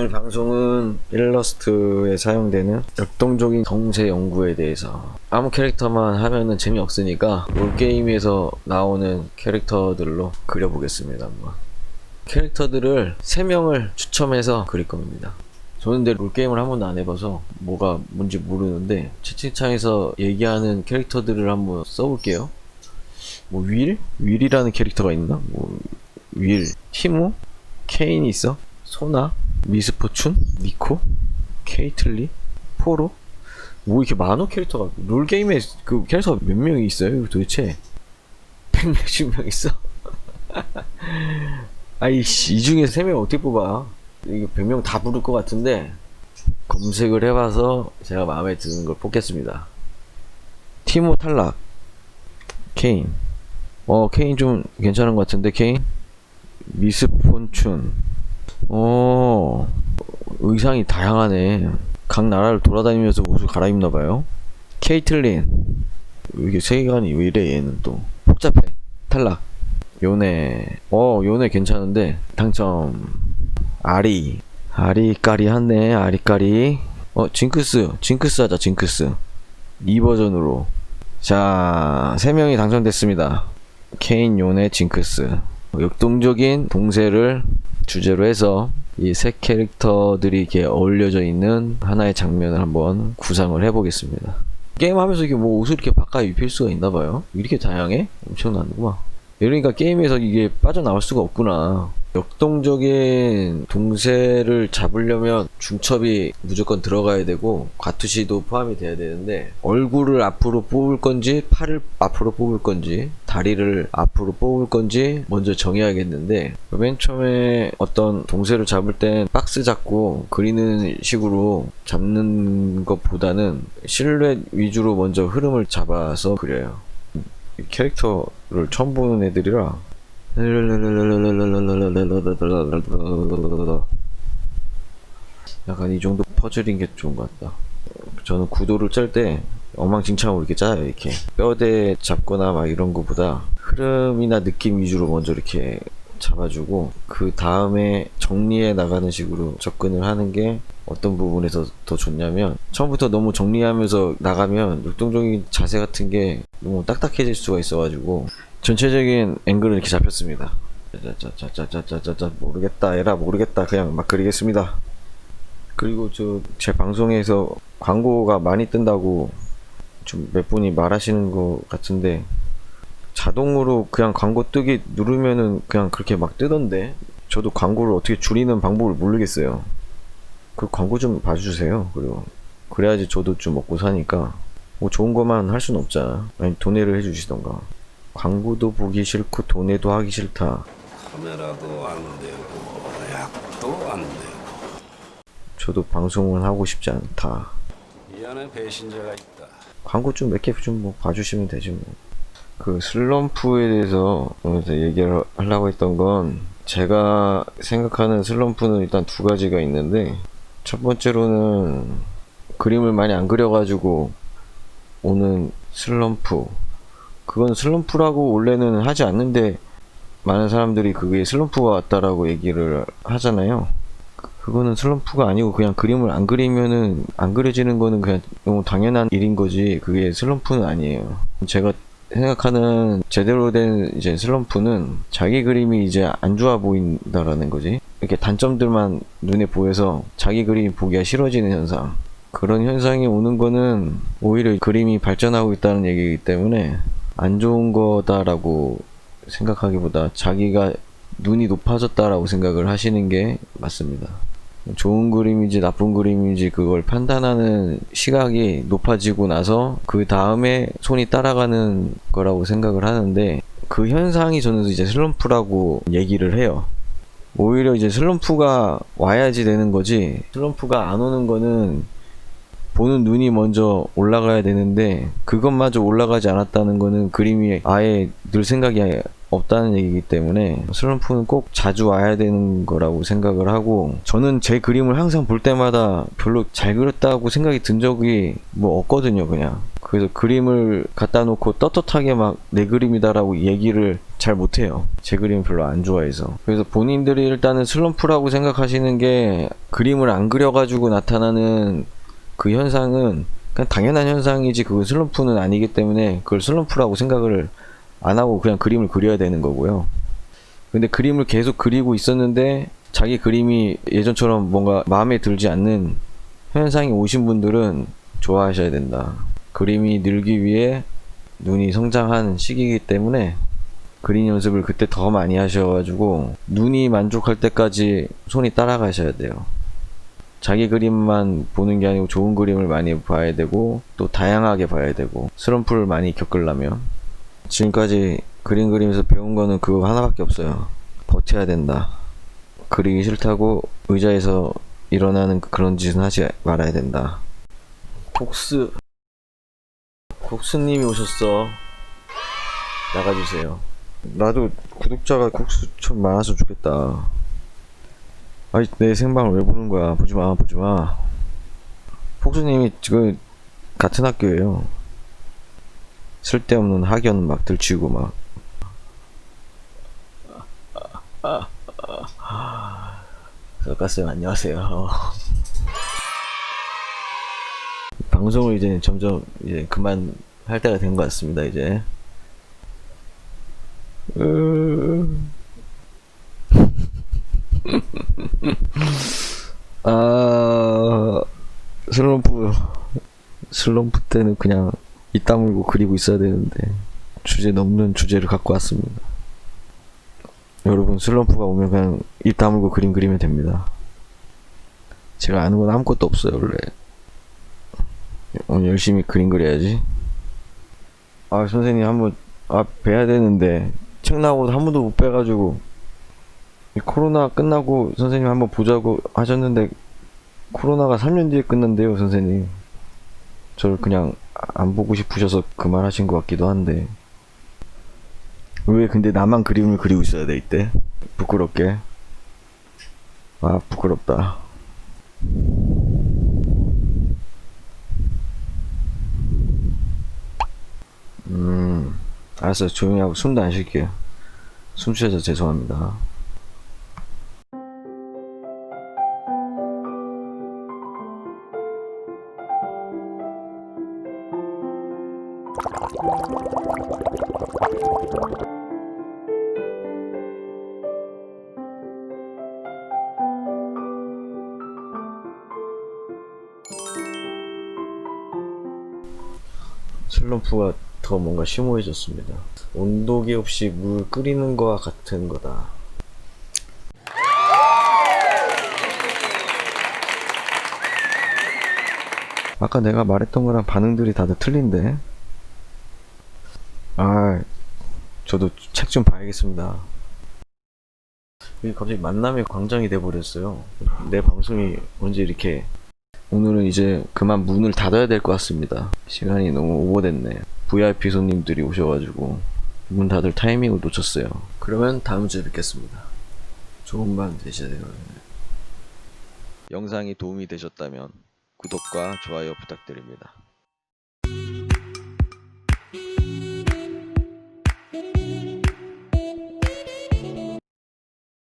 오늘 방송은 일러스트에 사용되는 역동적인 정세 연구에 대해서 아무 캐릭터만 하면은 재미없으니까 롤게임에서 나오는 캐릭터들로 그려보겠습니다 한번 캐릭터들을 3명을 추첨해서 그릴 겁니다 저는 근데 롤게임을 한 번도 안 해봐서 뭐가 뭔지 모르는데 채팅창에서 얘기하는 캐릭터들을 한번 써볼게요 뭐 윌? 윌이라는 캐릭터가 있나? 뭐 윌, 티모, 케인이 있어? 소나, 미스포춘, 니코, 케이틀리, 포로? 뭐 이렇게 많어 캐릭터가 롤 게임에 그 캐릭터 몇 명이 있어요 도대체? 160명 있어? 아이씨 이 중에 3명 어떻게 뽑아? 이거 100명 다 부를 것 같은데 검색을 해봐서 제가 마음에 드는 걸 뽑겠습니다. 티모 탈락, 케인. 어 케인 좀 괜찮은 것 같은데 케인 미스폰춘 어 의상이 다양하네. 각 나라를 돌아다니면서 옷을 갈아입나 봐요. 케이틀린. 이게 세계관이 왜 이래 얘는 또. 복잡해. 탈락. 요네. 어 요네 괜찮은데. 당첨. 아리. 아리까리 하네 아리까리. 어 징크스. 징크스 하자 징크스. 이 버전으로. 자, 세 명이 당첨됐습니다. 케인, 요네, 징크스. 역동적인 동세를 주제로 해서 이 세 캐릭터들이 이렇게 어울려져 있는 하나의 장면을 한번 구상을 해보겠습니다. 게임하면서 이게 뭐 옷을 이렇게 바꿔 입힐 수가 있나 봐요. 이렇게 다양해? 엄청나구만. 이러니까 게임에서 이게 빠져나올 수가 없구나. 역동적인 동세를 잡으려면 중첩이 무조건 들어가야 되고 과투시도 포함이 돼야 되는데 얼굴을 앞으로 뽑을 건지 팔을 앞으로 뽑을 건지 다리를 앞으로 뽑을 건지 먼저 정해야겠는데 맨 처음에 어떤 동세를 잡을 땐 박스 잡고 그리는 식으로 잡는 것보다는 실루엣 위주로 먼저 흐름을 잡아서 그려요. 이 캐릭터를 처음 보는 애들이라 약간 이 정도 퍼즐인 게 좋은 것 같다. 저는 구도를 짤 때 엉망진창으로 이렇게 짜요. 이렇게 뼈대 잡거나 막 이런 거보다 흐름이나 느낌 위주로 먼저 이렇게 잡아주고 그 다음에 정리해 나가는 식으로 접근을 하는 게 어떤 부분에서 더 좋냐면 처음부터 너무 정리하면서 나가면 역동적인 자세 같은 게 너무 딱딱해질 수가 있어가지고 전체적인 앵글은 이렇게 잡혔습니다. 짜자자자자자자자 모르겠다 에라 모르겠다 그냥 막 그리겠습니다. 그리고 저 제 방송에서 광고가 많이 뜬다고 좀 몇 분이 말하시는 것 같은데 자동으로 그냥 광고 뜨기 누르면은 그냥 그렇게 막 뜨던데 저도 광고를 어떻게 줄이는 방법을 모르겠어요. 그 광고 좀 봐주세요. 그리고 그래야지 저도 좀 먹고 사니까 뭐 좋은 것만 할 수는 없잖아. 아니 도내를 해주시던가. 광고도 보기 싫고 도내도 하기 싫다. 카메라도 안 되고 약도 안 되고 저도 방송은 하고 싶지 않다. 이 안에 배신자가 있다. 광고 좀 몇 개 좀 뭐 봐주시면 되지 뭐. 그 슬럼프에 대해서 오늘 얘기를 하려고 했던 건 제가 생각하는 슬럼프는 일단 두 가지가 있는데 첫 번째로는 그림을 많이 안 그려가지고 오는 슬럼프 그건 슬럼프라고 원래는 하지 않는데 많은 사람들이 그게 슬럼프가 왔다라고 얘기를 하잖아요. 그거는 슬럼프가 아니고 그냥 그림을 안 그리면은 안 그려지는 거는 그냥 너무 당연한 일인 거지 그게 슬럼프는 아니에요. 제가 생각하는 제대로 된 이제 슬럼프는 자기 그림이 이제 안 좋아 보인다라는 거지. 이렇게 단점들만 눈에 보여서 자기 그림이 보기가 싫어지는 현상. 그런 현상이 오는 거는 오히려 그림이 발전하고 있다는 얘기이기 때문에 안 좋은 거다라고 생각하기보다 자기가 눈이 높아졌다라고 생각을 하시는 게 맞습니다. 좋은 그림인지 나쁜 그림인지 그걸 판단하는 시각이 높아지고 나서 그 다음에 손이 따라가는 거라고 생각을 하는데 그 현상이 저는 이제 슬럼프라고 얘기를 해요. 오히려 이제 슬럼프가 와야지 되는 거지 슬럼프가 안 오는 거는 보는 눈이 먼저 올라가야 되는데 그것마저 올라가지 않았다는 거는 그림이 아예 늘 생각이 없다는 얘기이기 때문에 슬럼프는 꼭 자주 와야 되는 거라고 생각을 하고 저는 제 그림을 항상 볼 때마다 별로 잘 그렸다고 생각이 든 적이 뭐 없거든요 그냥 그래서 그림을 갖다 놓고 떳떳하게 막 내 그림이다라고 얘기를 잘 못해요. 제 그림 별로 안 좋아해서. 그래서 본인들이 일단은 슬럼프라고 생각하시는 게 그림을 안 그려가지고 나타나는 그 현상은 그냥 당연한 현상이지 그거 슬럼프는 아니기 때문에 그걸 슬럼프라고 생각을 안 하고 그냥 그림을 그려야 되는 거고요. 근데 그림을 계속 그리고 있었는데 자기 그림이 예전처럼 뭔가 마음에 들지 않는 현상이 오신 분들은 좋아하셔야 된다. 그림이 늘기 위해 눈이 성장한 시기이기 때문에 그림 연습을 그때 더 많이 하셔가지고 눈이 만족할 때까지 손이 따라가셔야 돼요. 자기 그림만 보는 게 아니고 좋은 그림을 많이 봐야 되고 또 다양하게 봐야 되고 슬럼프를 많이 겪으려면 지금까지 그림 그리면서 배운 거는 그거 하나밖에 없어요. 버텨야 된다. 그리기 싫다고 의자에서 일어나는 그런 짓은 하지 말아야 된다. 폭스 국수님이 오셨어. 나가주세요. 나도 구독자가 국수 좀 많았으면 좋겠다. 아니 내 생방을 왜 보는 거야? 보지 마, 보지 마. 폭수님이 지금 같은 학교예요. 쓸데없는 학연 막 들치고 막. 설가스님 안녕하세요. 방송을 이제 점점 이제 그만 할 때가 된 것 같습니다. 이제. 으... 아 슬럼프 슬럼프 때는 그냥 입 다물고 그리고 있어야 되는데 주제 넘는 주제를 갖고 왔습니다. 여러분 슬럼프가 오면 그냥 입 다물고 그림 그리면 됩니다. 제가 아는 건 아무것도 없어요 원래. 오늘 열심히 그림 그려야지. 아 선생님 한번 아 뵈야 되는데 책 나오고 한 번도 못 뵈가지고 이 코로나 끝나고 선생님 한번 보자고 하셨는데 코로나가 3년 뒤에 끝난대요 선생님. 저를 그냥 안 보고 싶으셔서 그말 하신 것 같기도 한데. 왜 근데 나만 그림을 그리고 있어야 돼 이때? 부끄럽게. 아 부끄럽다. 음 알았어요. 조용히 하고 숨도 안 쉴게요. 숨 쉬어서 죄송합니다 슬럼프가 더 뭔가 심오해졌습니다. 온도계 없이 물 끓이는 거와 같은 거다. 아까 내가 말했던 거랑 반응들이 다들 틀린데? 아, 저도 책 좀 봐야겠습니다. 갑자기 만남의 광장이 돼버렸어요. 내 방송이 언제 이렇게 오늘은 이제 그만 문을 닫아야 될 것 같습니다. 시간이 너무 오버됐네. VIP 손님들이 오셔가지고 문 닫을 타이밍을 놓쳤어요. 그러면 다음 주에 뵙겠습니다. 좋은 밤 되시세요. 영상이 도움이 되셨다면 구독과 좋아요 부탁드립니다.